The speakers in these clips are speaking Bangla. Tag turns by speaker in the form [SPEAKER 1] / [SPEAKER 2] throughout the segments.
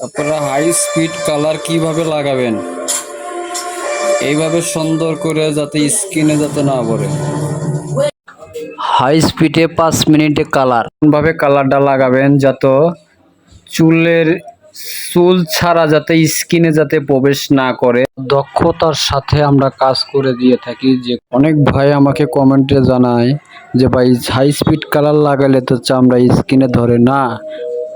[SPEAKER 1] আপনারা হাই স্পিড কালার কীভাবে লাগাবেন? এইভাবে সুন্দর করে যাতে স্কিনে যাতে না পড়ে।
[SPEAKER 2] হাই স্পিডে পাঁচ মিনিটে কালার
[SPEAKER 1] ভাবে কালারটা লাগাবেন যাতে চুলের চুল ছাড়া যাতে স্কিনে যাতে প্রবেশ না করে। দক্ষতার সাথে আমরা কাজ করে দিয়ে থাকি যে অনেক ভাই আমাকে কমেন্টে জানায় যে ভাই হাই স্পিড কালার লাগালে তো চামড়া স্কিনে ধরে না।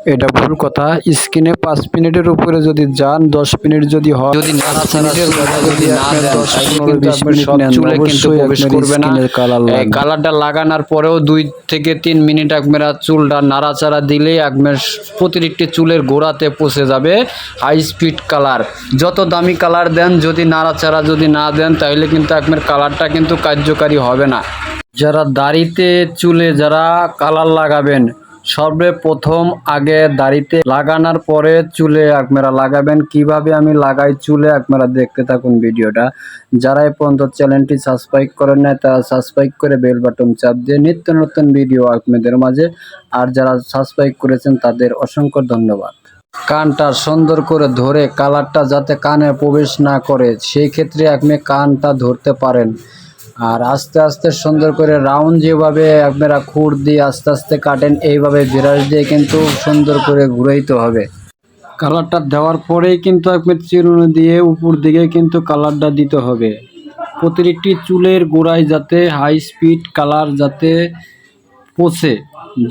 [SPEAKER 1] এটা ভুল কথা স্ক্রিনে পাঁচ মিনিটের উপরে যদি যান দশ মিনিট যদি হয়
[SPEAKER 2] যদি নাড়াচাড়া
[SPEAKER 1] মিনিটের
[SPEAKER 2] চুলে
[SPEAKER 1] জায়গায়
[SPEAKER 2] যদি না
[SPEAKER 1] আপনি
[SPEAKER 2] দেন,
[SPEAKER 1] 10,
[SPEAKER 2] তাহলে
[SPEAKER 1] 15,
[SPEAKER 2] কিন্তু
[SPEAKER 1] 20
[SPEAKER 2] আপনার
[SPEAKER 1] মিনিট
[SPEAKER 2] সব
[SPEAKER 1] নেন,
[SPEAKER 2] চুলে কিন্তু
[SPEAKER 1] অবশ্যই
[SPEAKER 2] প্রবেশ
[SPEAKER 1] আপনার
[SPEAKER 2] করবে না।
[SPEAKER 1] স্কিনের কালার
[SPEAKER 2] এই
[SPEAKER 1] লাগবে।
[SPEAKER 2] কালারটা লাগানোর পরেও দুই থেকে তিন মিনিট আপনারা চুলটা নাড়াচাড়া দিলেই আপনার প্রতিটি চুলের গোড়াতে পচে যাবে হাই স্পিড কালার যত দামি কালার দেন যদি নাড়াচাড়া যদি না দেন তাহলে কিন্তু আপনার কালারটা কিন্তু কার্যকারী হবে না যারা দাড়িতে চুলে যারা কালার লাগাবেন সর্বে প্রথম আগে দাড়িতে লাগানোর পরে চুলে আপনারা লাগাবেন। কীভাবে আমি লাগাই চুলে আপনারা দেখতে থাকুন ভিডিওটা। যারা এই পর্যন্ত চ্যানেলটি সাবস্ক্রাইব করেন না তারা সাবস্ক্রাইব করে বেল বাটন চাপ দিয়ে নিত্য নতুন ভিডিও আপনাদের মাঝে। আর যারা সাবস্ক্রাইব করেছেন, তাদের অসংখ্য ধন্যবাদ। কানটা সুন্দর করে ধরে, কালারটা যাতে কানে প্রবেশ না করে, সেই ক্ষেত্রে আপনি কানটা ধরতে পারেন। আর আস্তে আস্তে সুন্দর করে রাউন্ড যেভাবে আপনারা খুর দিয়ে আস্তে আস্তে কাটেন, এইভাবে বিরাস দিয়ে কিন্তু সুন্দর করে ঘুরাইতে হবে। কালারটা দেওয়ার পরেই কিন্তু আপনি চিরুনি দিয়ে উপর দিকে কিন্তু কালারটা দিতে হবে। প্রতিটি চুলের গোড়ায় যাতে হাই স্পিড কালার যাতে পচে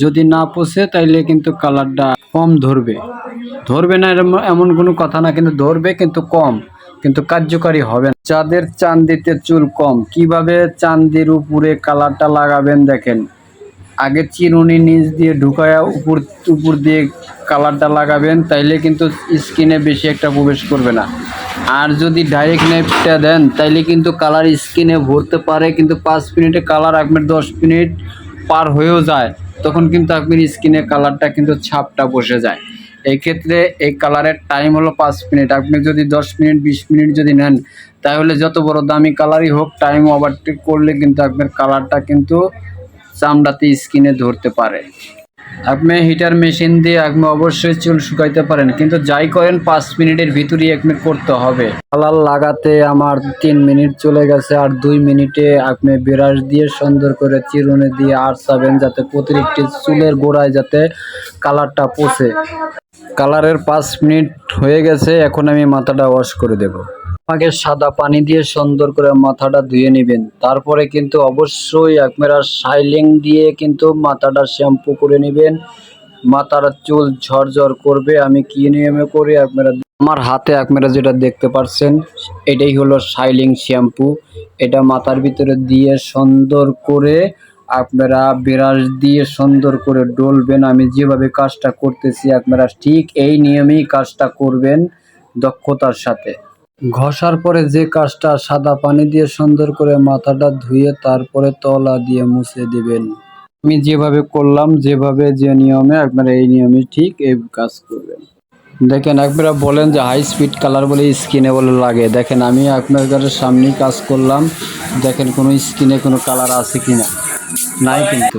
[SPEAKER 2] যদি না পচে তাইলে কিন্তু কালারটা কম ধরবে। ধরবে না এমন কোনো কথা না, কিন্তু ধরবে কিন্তু কম। কিন্তু কার্যকারী হবে না। যাদের চান্দিতে চুল কম, কীভাবে চান্দির উপরে কালারটা লাগাবেন দেখেন। আগে চিরুনি নিচ দিয়ে ঢুকায়া উপর উপর দিয়ে কালারটা লাগাবেন, তাইলে কিন্তু স্কিনে বেশি একটা প্রবেশ করবে না। আর যদি ডাইরেক্ট নেপটা দেন, তাইলে কিন্তু কালার স্কিনে ভরতে পারে, কিন্তু পাঁচ মিনিটে কালার আপনার দশ মিনিট পার হয়েও যায়। তখন কিন্তু আপনার স্কিনে কালারটা কিন্তু ছাপটা বসে যায়। এই ক্ষেত্রে এই কালারের টাইম হলো পাঁচ মিনিট আপনি যদি দশ মিনিট বিশ মিনিট যদি নেন, তাহলে যত বড় দামি কালারই হোক টাইম ওভারটেক করলে কিন্তু আপনার কালারটা কিন্তু চামড়াতে স্কিনে ধরতে পারে। আপনি হিটার মেশিন দিয়ে আপনি অবশ্যই চুল শুকাইতে পারেন, কিন্তু যাই করেন, পাঁচ মিনিটের ভিতরেই আপনি করতে হবে। কালার লাগাতে আমার তিন মিনিট চলে গেছে, আর দুই মিনিটে আপনি বিরাস দিয়ে সুন্দর করে চিরুনি দিয়ে আর সাবেন যাতে প্রতিটি চুলের গোড়ায় যাতে কালারটা পচে কালারের পাঁচ মিনিট হয়ে গেছে, এখন আমি মাথাটা ওয়াশ করে দেব। আগে সাদা পানি দিয়ে সুন্দর করে মাথাটা ধুয়ে নেবেন। তারপরে কিন্তু অবশ্যই আপনারা শাইলিং দিয়ে কিন্তু মাথাটা শ্যাম্পু করে নেবেন। মাথার চুল ঝরঝর করবে, আমি কি নিয়মে করি আপনারা আমার হাতে আপনারা যেটা দেখতে পাচ্ছেন এটাই হলো শাইলিং শ্যাম্পু। এটা মাথার ভিতরে দিয়ে সুন্দর করে আপনারা ব্রাশ দিয়ে সুন্দর করে ডলবেন। আমি যেভাবে কাজটা করতেছি আপনারা ঠিক এই নিয়মেই কাজটা করবেন দক্ষতার সাথে। ঘষার পরে যে কাজটা সাদা পানি দিয়ে সুন্দর করে মাথাটা ধুয়ে তারপরে তলা দিয়ে মুছে দিবেন। আমি যেভাবে করলাম, যেভাবে যে নিয়মে, আপনারা এই নিয়মে ঠিক এই কাজ করবেন। দেখেন আপনারা বলেন যে হাই স্পিড কালার বলে স্কিনে বলে লাগে। দেখেন, আমি আপনার কাছে সামনেই কাজ করলাম। দেখেন, কোনো স্কিনে কোনো কালার আছে কিনা? নাই কিন্তু।